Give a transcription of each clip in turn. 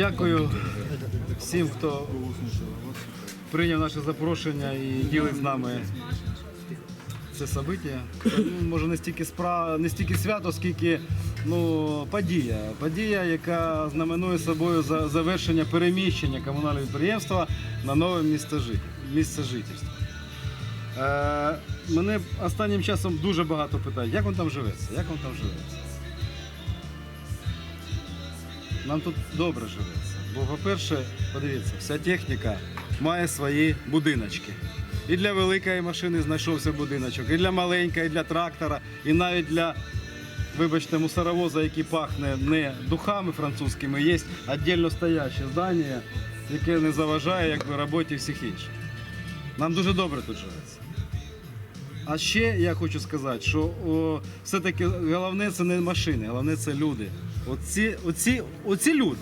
Дякую всім, хто прийняв наше запрошення і ділить з нами це собиття. Ну, може не стільки спра... не стільки свято, скільки ну, подія. Подія, яка знаменує собою за- завершення переміщення комунального підприємства на нове місце жительства. Е, мене останнім часом дуже багато питають, як він там живеться, як він там живеться. Нам тут добре живеться. Бо, по-перше, подивіться, вся техніка має свої будиночки. І для великої машини знайшовся будиночок, і для маленької, і для трактора, і навіть для, вибачте, мусоровоза, який пахне не духами французькими, є віддільно стояще здання, яке не заважає якби, роботі всіх інших. Нам дуже добре тут живеться. А ще я хочу сказати, що все-таки головне це не машини, головне це люди. Оці, оці, оці люди.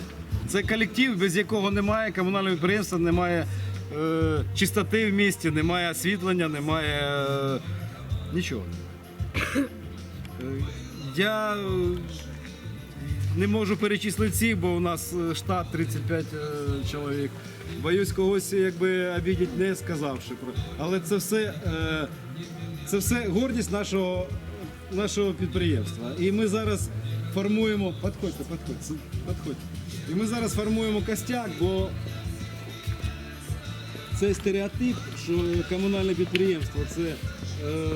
Це колектив, без якого немає комунального підприємства, немає е, чистоти в місті, немає освітлення, немає е, нічого. Е, Я е, не можу перечислити всіх, бо у нас е, штат 35 е, чоловік. Боюсь когось якби обідіть, не сказавши про. Але це все, е, це все гордість нашого, нашого підприємства. І ми зараз формуємо. Підходьте, підходьте, підходьте. І ми зараз формуємо костяк, бо це стереотип, що комунальне підприємство це. Е,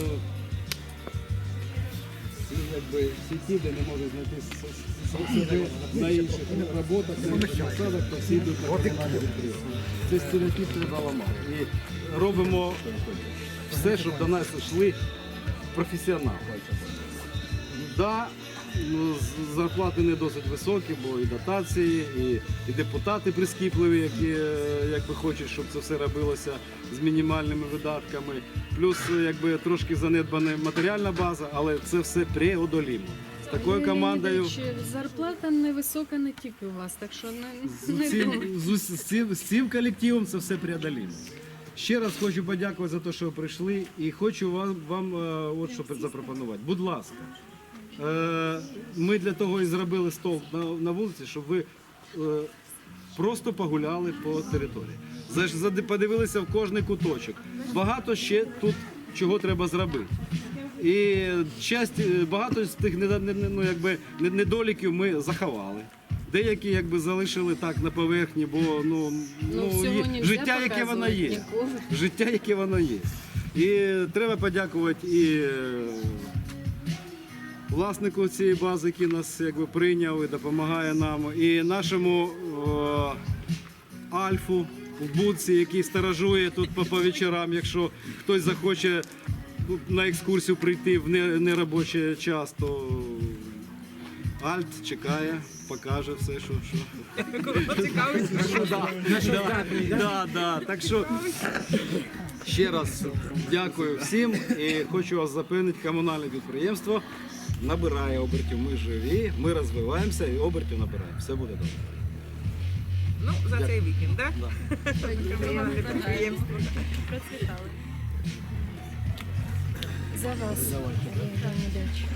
якби сіті, де не можуть знайти на інших роботах, на інших посадах, то всі йдуть на комунальне підприємство. Це стереотип треба ламати. І робимо все, щоб до нас йшли професіонали. Да, ну, зарплати не досить високі, бо і дотації, і, і депутати прискіпливі, які е, якби хочуть, щоб це все робилося з мінімальними видатками. Плюс е, якби трошки занедбана матеріальна база, але це все преодолімо. З такою командою. Зарплата невисока не тільки у вас, так що не, З цим, з, з цим, з цим колективом це все преодолимо. Ще раз хочу подякувати за те, що ви прийшли, і хочу вам, вам е, от що запропонувати. Будь ласка, ми для того і зробили стол на, вулиці, щоб ви е, просто погуляли по території. Подивилися в кожний куточок. Багато ще тут чого треба зробити. І часть, е, багато з тих ну, якби, недоліків ми заховали. Деякі якби залишили так на поверхні, бо ну, ну, всього є- життя, яке воно є. Життя, яке воно є. І треба подякувати і е, власнику цієї бази, який нас якби, прийняв і допомагає нам, і нашому е, Альфу в Будці, який сторожує тут по, по вечорам, якщо хтось захоче ну, на екскурсію прийти в не- неробочий час, то Альт чекає, покаже все, що. що. Так що ще раз дякую всім і хочу вас запевнити, комунальне підприємство набирає обертів. Ми живі, ми розвиваємося і обертів набираємо. Все буде добре. Ну, за цей вікенд, так? Да. Комунальне підприємство. За вас. Пані Дача.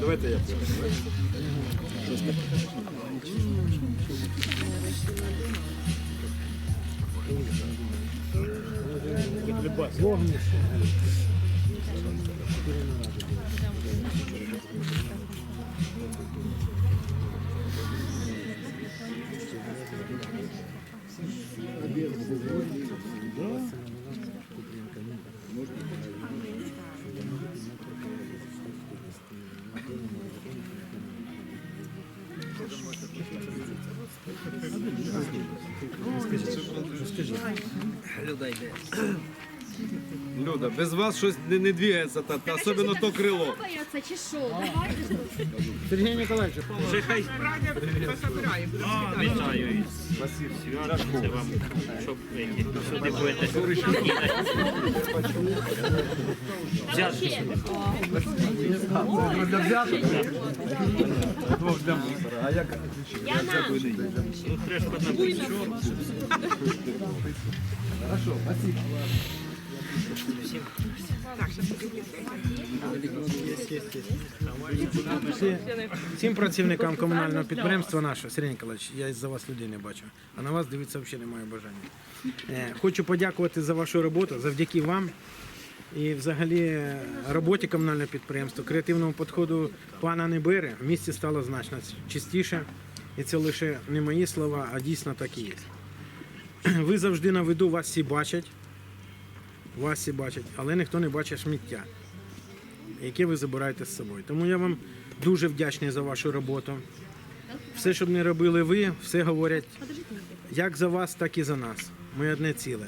Давайте я Вогнище. Обед йде. Люда, без вас щось не, не двігається, та, та особливо то крило. Бояться чи що? Давайте ж Сергій Ніколаївич, Вже хай Спасибо, і А як? Я на. Ну, треба тобі всі- всім працівникам комунального підприємства нашого, Сергій Ніколаївич, я із-за вас людей не бачу, а на вас дивитися взагалі немає бажання. Е, Хочу подякувати за вашу роботу, завдяки вам і взагалі роботі комунального підприємства, креативному підходу пана Небери в місті стало значно чистіше. І це лише не мої слова, а дійсно так і є. Ви завжди на виду, вас всі бачать, вас всі бачать, але ніхто не бачить сміття яке ви забираєте з собою. Тому я вам дуже вдячний за вашу роботу. Все, що б не робили ви, все говорять як за вас, так і за нас. Ми одне ціле.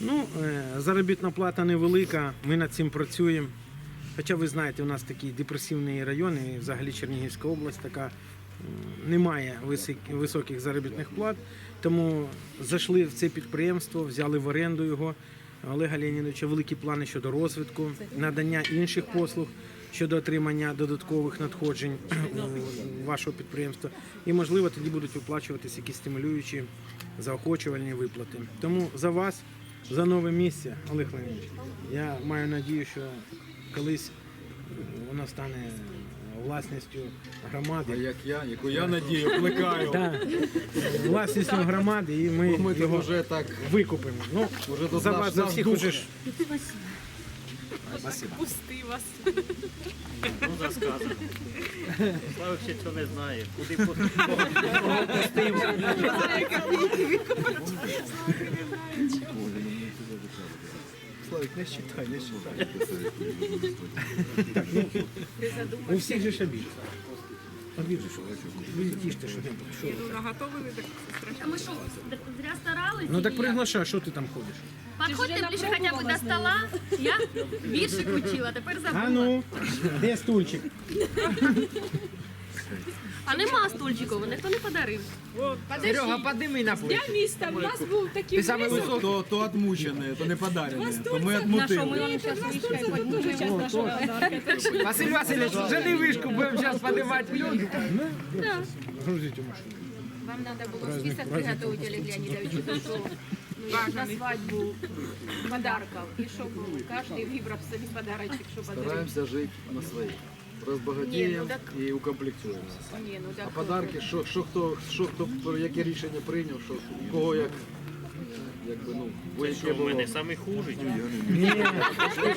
Ну, е, заробітна плата невелика, ми над цим працюємо. Хоча ви знаєте, у нас такий депресивний район, і взагалі Чернігівська область така немає висок- високих заробітних плат. Тому зайшли в це підприємство, взяли в оренду його. Олега Леонідовича великі плани щодо розвитку, надання інших послуг щодо отримання додаткових надходжень у вашого підприємства. І, можливо, тоді будуть виплачуватися якісь стимулюючі, заохочувальні виплати. Тому за вас, за нове місце, Олег Леонідович, я маю надію, що колись воно стане власністю А громади. як я, яку я надію, плекаю. Так, власністю громади, і ми, Ми його вже так викупимо. Ну, Уже до за нас- вас, за всіх ж Пусти вас. Ну, засказано. Слава ще цього не знає. Куди по- Славик, не считай, не считай. У всіх же ж обід. Обід же що? Ви тіште, що не що? Ну, наготовили, так страшно. А ми що, зря старались? Ну так приглашай, що ти там ходиш? Подходьте ближче хоча б до стола. Я віршик учила, тепер забула. А ну, де стульчик? А нема стульчиків, ніхто не подарив. Серега, подними на пульт. Я міста, у нас був такий Ти саме високий. високий. То, то отмучене, то не подарене, то ми отмутили. вам зараз вішкаємо? Дуже часто нашого. Василь Васильович, жени вишку, будемо зараз поднимати люди. Грузіть у машину. Вам треба було список приготувати, Олег Леонідович, тому ну, на свадьбу подарків. І щоб кожен вибрав собі подарочок, що подарив. Стараємося жити на Ні, Розбагатіємо ну так- і укомплектуємося. Ні, ну А подарки, що, що хто, що хто про яке рішення прийняв, що кого як, якби, ну, бо Це що яке в мене самий хужий?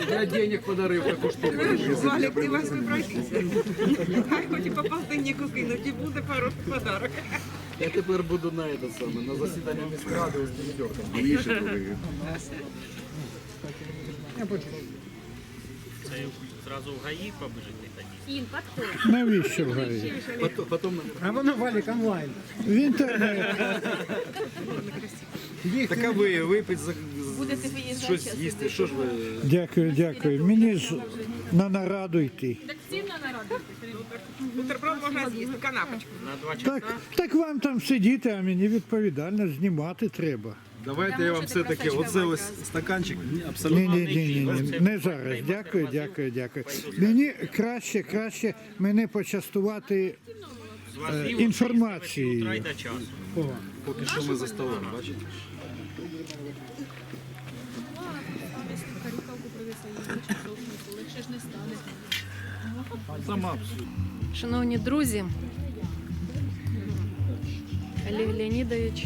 Я денег подарив таку штуку. Валік, ти вас вибратися. Хай хоч і по полтиннику кинуть, і буде пару подарок. Я тепер буду на це саме, на засідання міськради ось відьорком. Це зразу в гаї побежити. Навіщо в А воно валік онлайн. В інтернет. така ви випить за Будете виїжджати щось їсти. Що ж ви? Дякую, дякую. Мені ж на нараду йти. Так всім на нараду. Бутерброд можна з'їсти, канапочку. На два часа. Так, так вам там сидіти, а мені відповідально знімати треба. Давайте я вам все-таки оце ось стаканчик. Ні, Ні, абсолютно. ні, ні, ні, ні, не зараз. Дякую, дякую, дякую. Мені краще, краще мене почастувати З інформацією. часу. Поки що ми за столом, бачите? Сама. Шановні друзі, Олег Леонідович,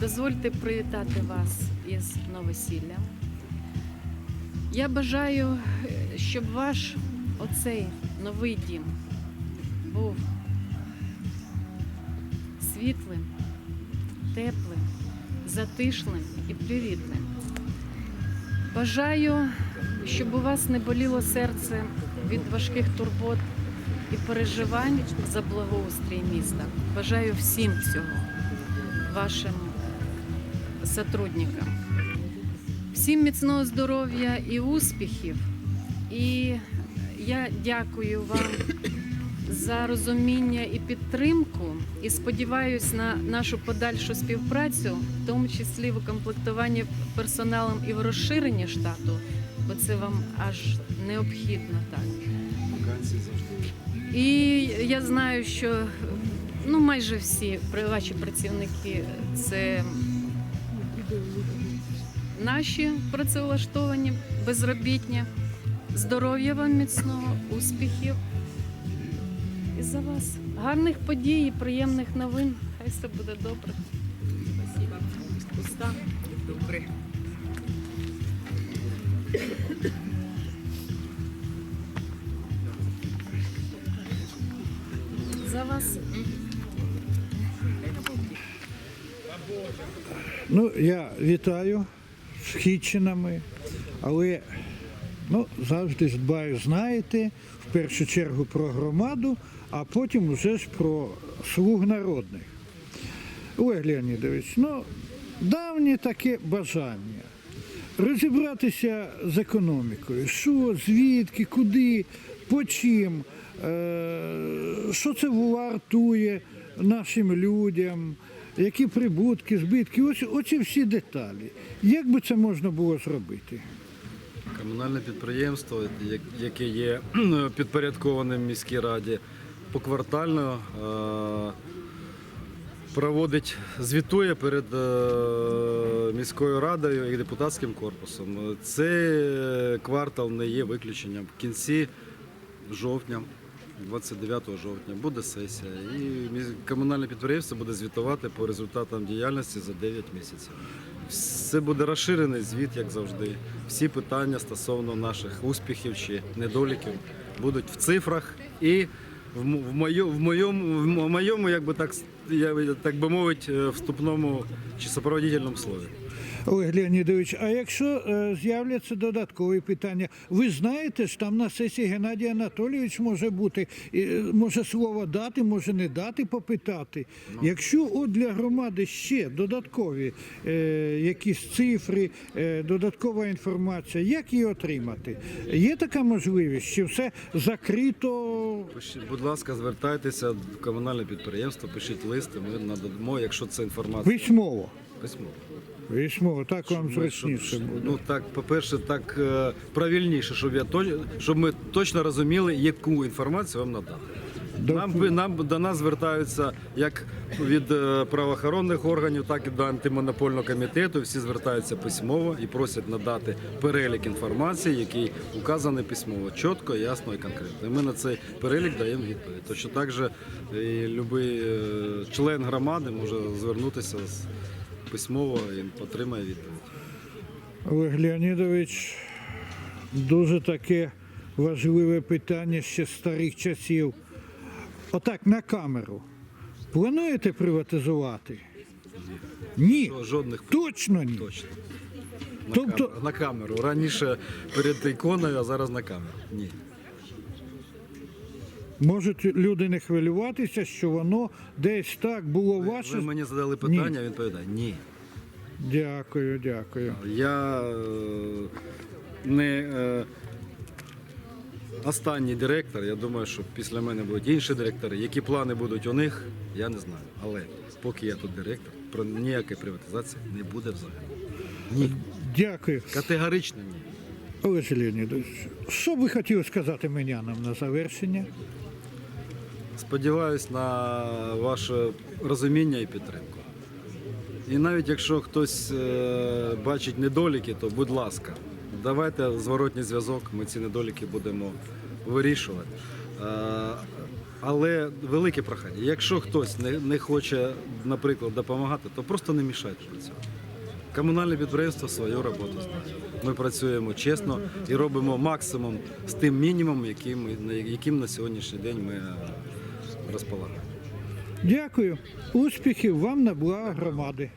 дозвольте привітати вас із новосіллям. Я бажаю, е, щоб ваш оцей новий дім був світлим, теплим, затишним і привітним. Бажаю, щоб у вас не боліло серце від важких турбот і переживань за благоустрій міста. Бажаю всім цього вашим сотрудникам. Всім міцного здоров'я і успіхів. І я дякую вам за розуміння і підтримку. І сподіваюся на нашу подальшу співпрацю, в тому числі в укомплектуванні персоналом і в розширенні штату, бо це вам аж необхідно так. І я знаю, що ну майже всі ваші працівники це наші працевлаштовані, безробітні. Здоров'я вам міцного, успіхів. І за вас. Гарних подій і приємних новин. Хай все буде добре. Спасибо. Уста. Добре. За вас. Ну, я вітаю з Хітчинами, але ну, завжди дбаю, знаєте, в першу чергу про громаду, а потім вже ж про слуг народних. Олег Леонідович, ну, давнє таке бажання розібратися з економікою. Що, звідки, куди, по чим, е, що це вартує нашим людям, які прибутки, збитки, ось оці всі деталі. Як би це можна було зробити? Комунальне підприємство, яке є підпорядкованим міській раді, поквартально е, проводить, звітує перед е, міською радою і депутатським корпусом. Цей квартал не є виключенням. В кінці жовтня, 29 жовтня, буде сесія. І комунальне підприємство буде звітувати по результатам діяльності за 9 місяців. Це буде розширений звіт, як завжди. Всі питання стосовно наших успіхів чи недоліків будуть в цифрах і в, м- в, моєму, в моєму, як би так, так би мовити, е, вступному чи супроводительному слові. Олег Леонідович, а якщо е, з'являться додаткові питання, ви знаєте ж, там на сесії Геннадій Анатолійович може бути, і, е, може слово дати, може не дати, попитати. Якщо от для громади ще додаткові е, якісь цифри, е, додаткова інформація, як її отримати? Є така можливість, чи все закрито? Будь ласка, звертайтеся в комунальне підприємство, пишіть листи, ми надамо, якщо це інформація Письмово. письмово. Письмово, так вам зручніше буде. Ну так, по-перше, так е, правильніше, щоб я щоб ми точно розуміли, яку інформацію вам надати. Нам, нам до нас звертаються як від е, правоохоронних органів, так і до антимонопольного комітету. Всі звертаються письмово і просять надати перелік інформації, який указаний письмово, чітко, ясно і конкретно. І ми на цей перелік даємо відповідь. Точно так же і будь-який член громади може звернутися з письмово і отримає відповідь. Олег Леонідович, дуже таке важливе питання ще з старих часів. Отак на камеру. Плануєте приватизувати? Ні. Жодних Точно ні. точно. На, Тобто- камеру, на камеру. Раніше перед іконою, а зараз на камеру. Ні. Можуть люди не хвилюватися, що воно десь так було ваше. ви мені задали питання, він відповідає. Ні. Дякую, дякую. Я е, не е, останній директор. Я думаю, що після мене будуть інші директори. Які плани будуть у них, я не знаю. Але поки я тут директор, про ніякої приватизації не буде взагалі. Ні. Дякую. Категорично ні. Олег Леонідович, що ви хотіли сказати менянам на завершення? Сподіваюсь на ваше розуміння і підтримку. І навіть якщо хтось е, бачить недоліки, то будь ласка, давайте зворотній зв'язок, ми ці недоліки будемо вирішувати. Е, але велике прохання. Якщо хтось не, не хоче, наприклад, допомагати, то просто не мішайте до цього. Комунальне підприємство свою роботу знає. Ми працюємо чесно і робимо максимум з тим мінімумом, яким, яким на сьогоднішній день ми е. Дякую. Успіхів вам на благо громади.